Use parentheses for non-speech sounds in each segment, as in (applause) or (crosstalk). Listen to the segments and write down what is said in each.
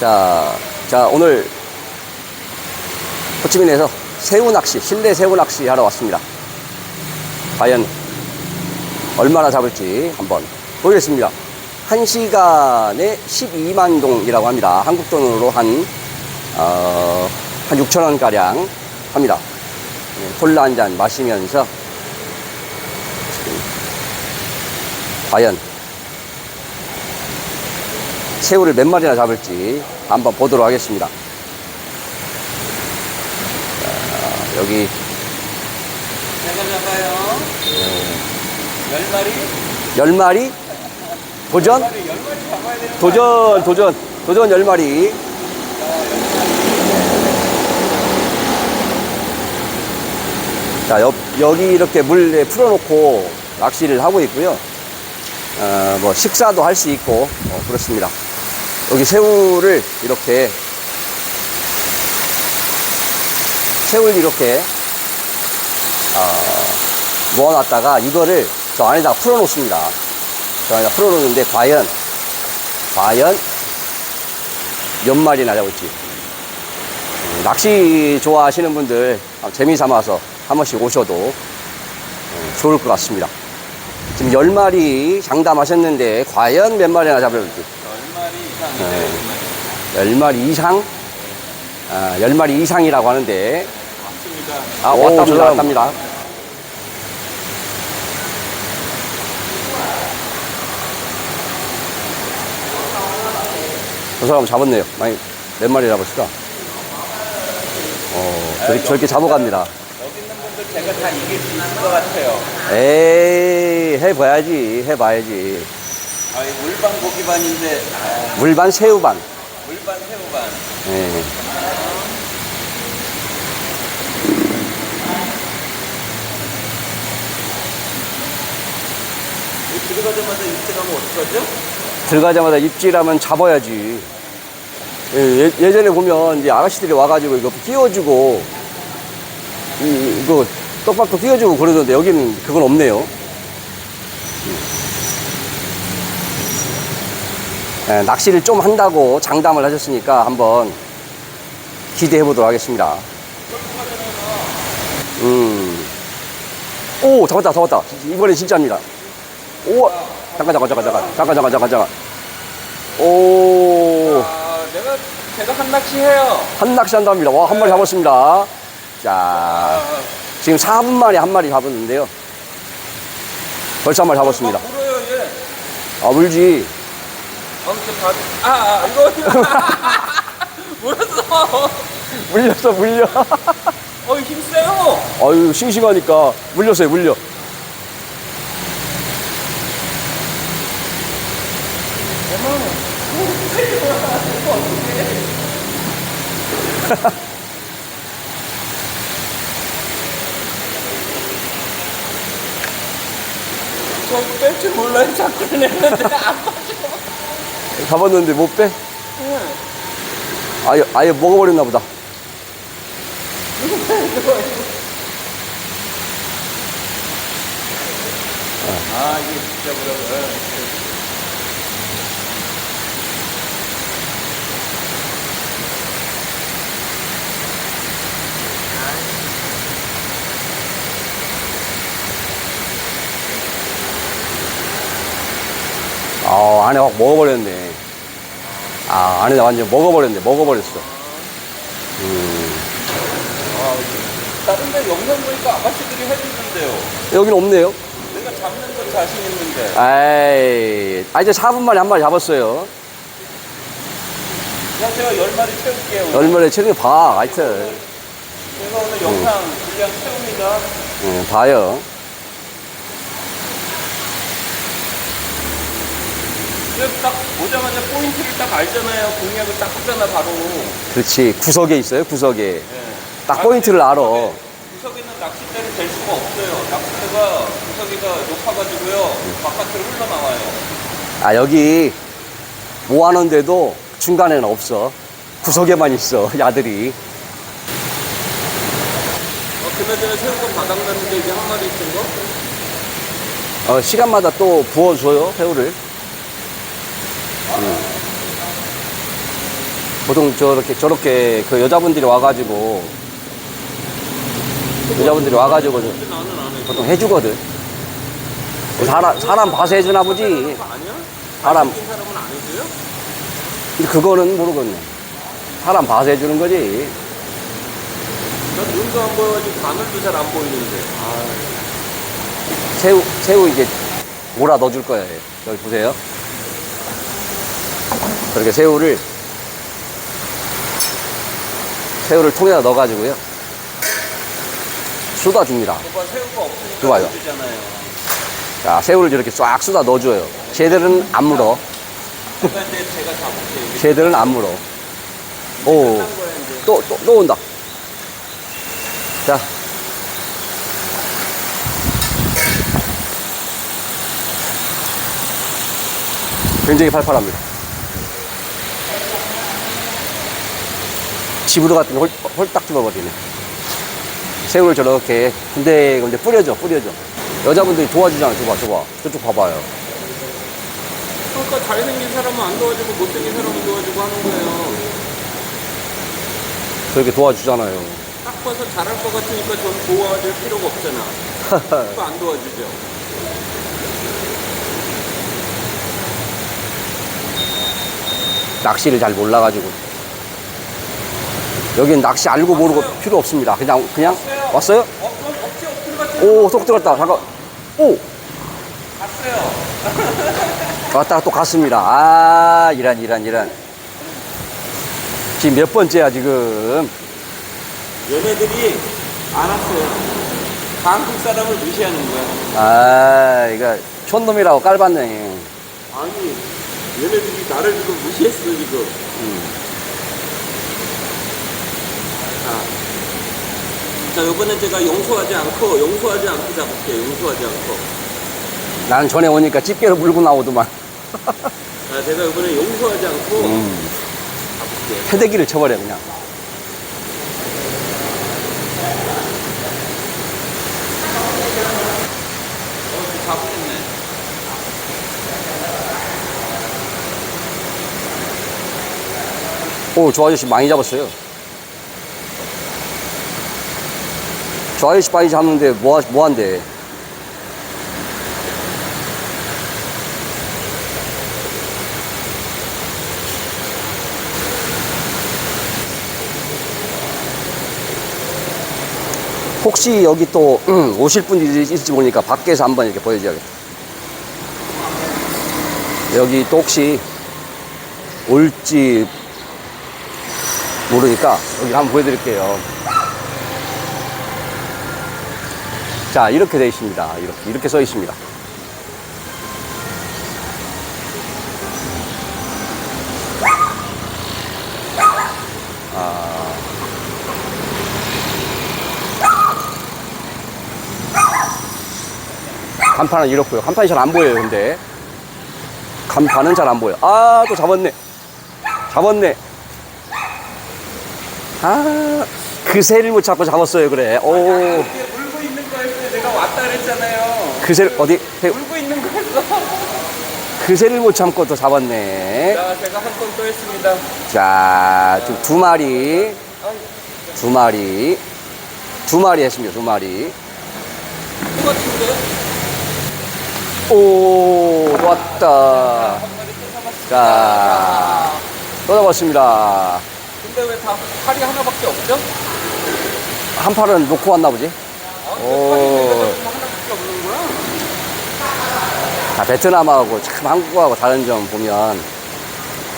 자, 자, 오늘 호치민에서 새우 낚시, 실내 새우 낚시 하러 왔습니다. 과연 얼마나 잡을지 한번 보겠습니다. 1시간에 12만 동이라고 합니다. 한국 돈으로 한, 어, 한 6천 원 가량 합니다. 네, 콜라 한 잔 마시면서 과연 새우를 몇 마리나 잡을지 한번 보도록 하겠습니다. 자, 여기 잡아요. 열 마리? 10마리 도전? 열 마리 잡아야 되는 도전, 도전, 도전 10마리. 자, 여, 여기 이렇게 물에 풀어놓고 낚시를 하고 있고요. 어, 뭐, 식사도 할 수 있고, 어, 그렇습니다. 여기 새우를 이렇게, 새우를 이렇게, 어, 모아놨다가 이거를 저 안에다가 풀어놓습니다. 저 안에다 풀어놓는데, 과연, 과연 몇 마리나 잡을지. 음, 낚시 좋아하시는 분들 아, 재미 삼아서 한 번씩 오셔도 음, 좋을 것 같습니다. 지금 10마리 장담하셨는데 과연 몇 마리나 잡을지. 열 마리 네. 10마리 이상이죠. 이상? 아, 10마리 이상이라고 하는데. 아, 오, 왔답니다. 저 사람. 왔답니다. 저 사람 잡았네요. 많이, 몇 마리 잡았을까? 어, 저렇게, 저렇게 잡아갑니다. 여기 있는 분들 제가 다 이길 수 있을 것 같아요. 에이, 해봐야지, 해봐야지. 아, 이 물반 고기반인데, 아, 물반, 새우반. 물반 새우반. 예. 이 들어가자마자 입질하면 어떡하죠? 들어가자마자 입질하면 잡아야지. 예, 예, 전에 보면 이제 아가씨들이 와가지고 이거 끼워주고, 이, 이거 떡밥도 끼워주고 그러던데 여기는 그건 없네요. 예, 낚시를 좀 한다고 장담을 하셨으니까 한번 기대해 보도록 하겠습니다. 음. 오, 잡았다, 잡았다. 이번엔 진짜입니다. 오, 잠깐, 잠깐, 잠깐, 잠깐, 잠깐, 잠깐, 잠깐, 잠깐. 오, 아, 내가, 제가 한 낚시 해요. 한 낚시 한답니다. 와, 한 마리 잡았습니다. 자, 아, 지금 4분 만에 한 마리 잡았는데요. 벌써 한 마리 잡았습니다. 아, 물어요, 얘. 아, 물지. 아, 저 다, 아, 아, 이거. (laughs) 물었어. 물렸어, 물려. 어, 힘 세요. 아유, 싱싱하니까 물렸어요, 물려. 저 뺄 줄 몰라요. 자꾸 내는데 안 빠져. 잡았는데 못 빼? 응. 아예, 아예 먹어버렸나 보다. 아, 이게 진짜 그러면. 아, 안에 확 먹어버렸네. 아, 안에 완전 먹어버렸네. 먹어버렸어. 음, 다른 데 영상 보니까 아가씨들이 해주는데요. 여기는 없네요. 내가 잡는 건 자신 있는데. 에이, 아, 이제 4분 만에 한 마리 잡았어요. 그냥 제가 열 마리 채울게요. 오늘. 얼마나 체력이 봐, 하여튼. 제가 오늘 영상 분량 채웁니다. 예, 봐요. 그래서 딱 오자마자 포인트를 딱 알잖아요. 공략을 딱 하잖아, 바로. 그렇지. 구석에 있어요, 구석에. 예. 딱 포인트를 알아. 구석에는 낚싯대를 댈 수가 없어요. 낚싯대가 구석이가 높아가지고요. 바깥으로 흘러나와요. 아, 여기 모아놓은데도 중간에는 없어. 구석에만 있어, (laughs) 야들이. 어, 그나저나 새우가 바닥났는데 이게 한 마리 있던 거? 어, 시간마다 또 부어줘요, 새우를. 보통 저렇게 저렇게 그 여자분들이 와가지고 여자분들이 와가지고 저- 근데 나는 안 해. 보통 해주거든. 사람 사람 봐서 해주나 보지. 아니야? 사람 생긴 사람은 안 해줘요? 근데 그거는 모르겠네. 사람 봐서 해주는 거지. 나 눈도 안 보여가지고 바늘도 잘 안 보이는데. 아, 새우 새우 이제 몰아 넣어줄 거예요. 여기 보세요. 그렇게 새우를 새우를 통에다 넣어가지고요. 쏟아줍니다. 오빠 새우가 없으니까 좋아요. 주잖아요. 자, 새우를 이렇게 싹 쏟아 넣어줘요. 쟤들은 안 물어. 잡을게요. 쟤들은 안 물어. 오, 이제. 또, 또, 또 온다. 자. 굉장히 팔팔합니다. 집으로 갔더니 홀, 홀딱 집어버리네. 새우를 저렇게 군데 군데 뿌려줘, 뿌려줘. 여자분들이 도와주잖아, 줘봐, 줘봐. 저쪽 봐봐요. 그러니까 잘생긴 사람은 안 도와주고 못생긴 사람은 도와주고 하는 거예요. 저렇게 도와주잖아요. 딱 봐서 잘할 것 같으니까 전 도와줄 필요가 없잖아. 그거 안 도와주죠. (laughs) 낚시를 잘 몰라가지고. 여긴 낚시 알고 모르고 필요 없습니다. 그냥, 그냥 왔어요? 오, 쏙 들어갔다. 잠깐. 오! 갔어요. 왔다가 또 갔습니다. 아, 이란, 이란, 이란. 지금 몇 번째야, 지금. 얘네들이 알았어요. 한국 사람을 무시하는 거야. 아, 이거, 촌놈이라고 깔봤네. 아니, 얘네들이 나를 지금 무시했어, 지금. 음. 자, 자, 요번에 제가 용서하지 않고, 용서하지 않고 잡을게요. 용서하지 않고. 난 전에 오니까 집게로 물고 나오더만. 자, 제가 요번에 용서하지 않고 음. 잡을게요. 패대기를 쳐버려, 그냥. 어, 잡으셨네. 오, 저 아저씨 많이 잡았어요. 저 아저씨 많이 잡는데 뭐, 하- 뭐 한대? 혹시 여기 또 음, 오실 분이 있을지 모르니까 밖에서 한번 이렇게 보여줘야겠다. 여기 또 혹시 올지 모르니까 여기 한번 보여드릴게요. 자, 이렇게 되어 있습니다. 이렇게, 이렇게 써 있습니다. 아. 간판은 이렇고요. 간판이 잘 안 보여요, 근데. 간판은 잘 안 보여. 아, 또 잡았네. 잡았네. 아, 그 새를 못 잡고 잡았어요, 그래. 오, 이게 물고 있는 거였어요. 내가 왔다 그랬잖아요. 그 새를, 어디? 새, 물고 있는 거였어. 그 새를 못 참고 또 잡았네. 자, 제가 한 건 또 했습니다. 자, 지금 두 마리, 두 마리, 두 마리 했습니다, 두 마리. 오, 왔다. 한 마리 또 잡았습니다. 자, 또 잡았습니다. 근데 왜 다 팔이 하나밖에 없죠? 한 팔은 놓고 왔나 보지? 아, 오. 왜 팔이 왜 하나밖에 없는 거야? 자, 베트남하고 참 한국하고 다른 점 보면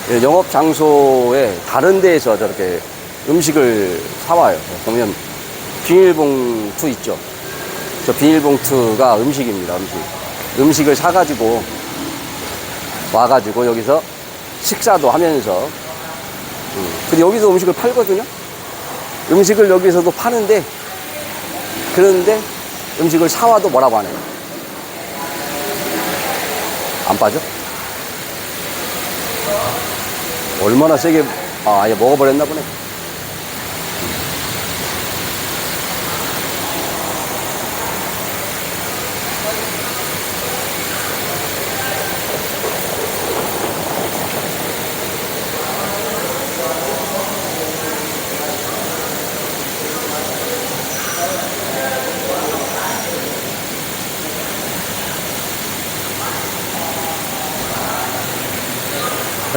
이 영업 장소에 다른 데에서 저렇게 음식을 사와요. 보면 비닐봉투 있죠. 저 비닐봉투가 음식입니다. 음식. 음식을 사가지고 와가지고 여기서 식사도 하면서 음. 근데 여기서 음식을 팔거든요. 음식을 여기서도 파는데 그런데 음식을 사와도 뭐라고 안 해요. 안 빠져? 얼마나 세게, 아, 아예 먹어버렸나 보네.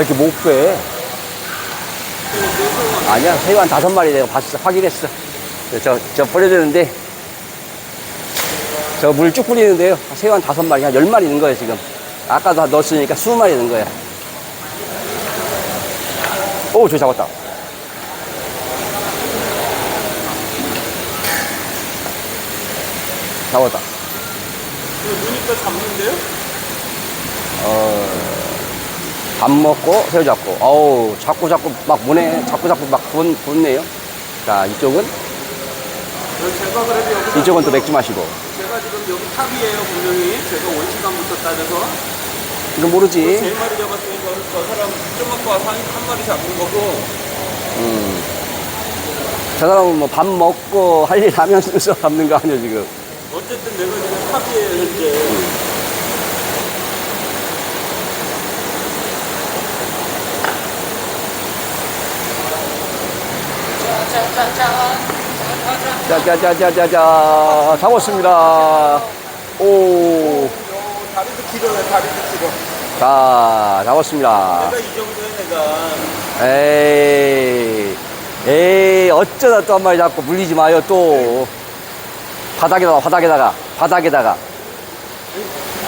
이렇게 못 빼? 아니야, 새우 한 다섯 마리 내가 봤어. 확인했어. 저, 저 뿌려주는데, 저 물 쭉 뿌리는데요. 새우 한 다섯 마리, 한 열 마리 있는 거예요, 지금. 아까도 넣었으니까 스무 마리 있는 거예요. 오, 저 잡았다. 잡았다. 무니까 잡는데요? 어, 밥 먹고 새우 잡고. 어우, 자꾸 자꾸 막 무네. 자꾸 자꾸 막 붓, 붓네요. 자, 이쪽은? 제가 그래도 여기서 이쪽은 또 맥주 마시고. 제가 지금 여기 탑이에요 분명히 제가 원시간부터 따져서 이거 모르지. 세 마리 잡았으니까 저 사람 좀 갖고 와서 한, 한 마리 잡는 거고 음. 저 사람은 뭐 밥 먹고 할 일 하면서 (laughs) 잡는 거 아니야, 지금. 어쨌든 내가 지금 탑이에요 현재 짜자자자자자. 잡았습니다. 오. 요 다리도 길어요 다리도 길어 자, 잡았습니다. 내가 이 정도에 내가 에이, 에이, 어쩌다 또 한 마리 잡고 물리지 마요, 또. 바닥에다가, 바닥에다가, 바닥에다가.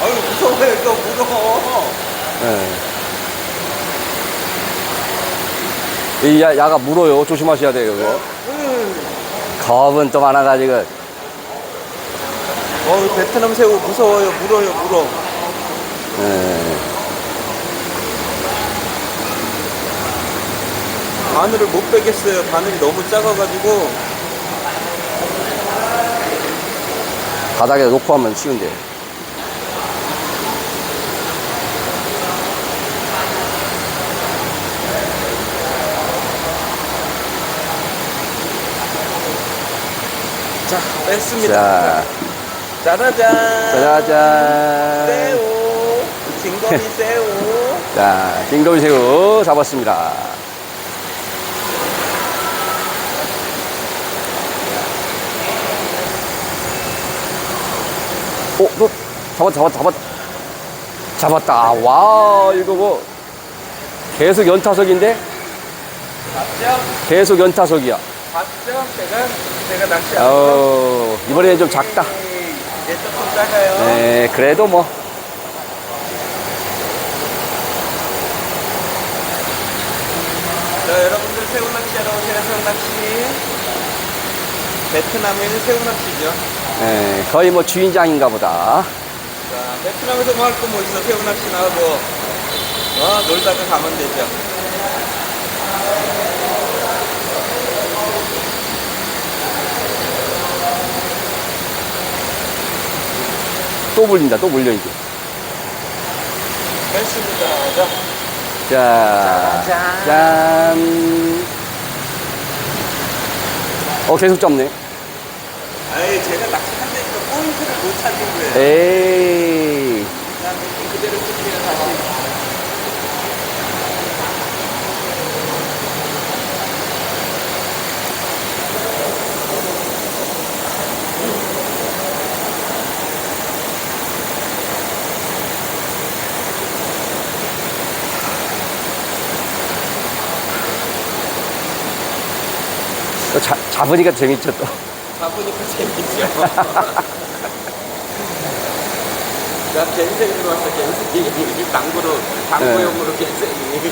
아유 무서워요 이거 무서워 예. 이 야, 야가 물어요. 조심하셔야 돼요, 이거. 겁은 또 많아가지고. 어 베트남 새우 무서워요 물어요 물어 예. 바늘을 못 빼겠어요 바늘이 너무 작아가지고 바닥에 놓고 하면 쉬운데. 자 뺐습니다 자, 짜라잔 짜자잔. 새우 진거리 (laughs) 새우 자, 빙돌 새우 잡았습니다. 오, 너 잡았다, 잡았다, 잡았다. 잡았다. 와, 이거 뭐. 계속 연타석인데? 계속 연타석이야. 봤죠? 제가? 제가 낚시하는 거? 어, 이번에는 좀 작다. 에이, 이제 조금 작아요. 네, 그래도 뭐. 자 여러분들 새우 낚시하러 오세요. 새우 낚시. 베트남에는 새우 낚시죠. 네, 거의 뭐 주인장인가 보다. 자 베트남에서 뭐 할 거 뭐 있어? 새우 낚시나 하고. 어 놀다가 가면 되죠 또 물린다, 또 물려, 이제. 됐습니다 자 자, 짠. 짠. 어, 계속 잡네. 아이 제가 낚시한다니까 포인트를 못 찾는 거예요 에이. 자 느낌 그대로 쓸게요 다시 또 자, 잡으니까 재밌죠, 또. 잡으니까 재밌죠. (laughs) 나 겐생이로 왔어 겐생이. 당구로 당구용으로 겐생이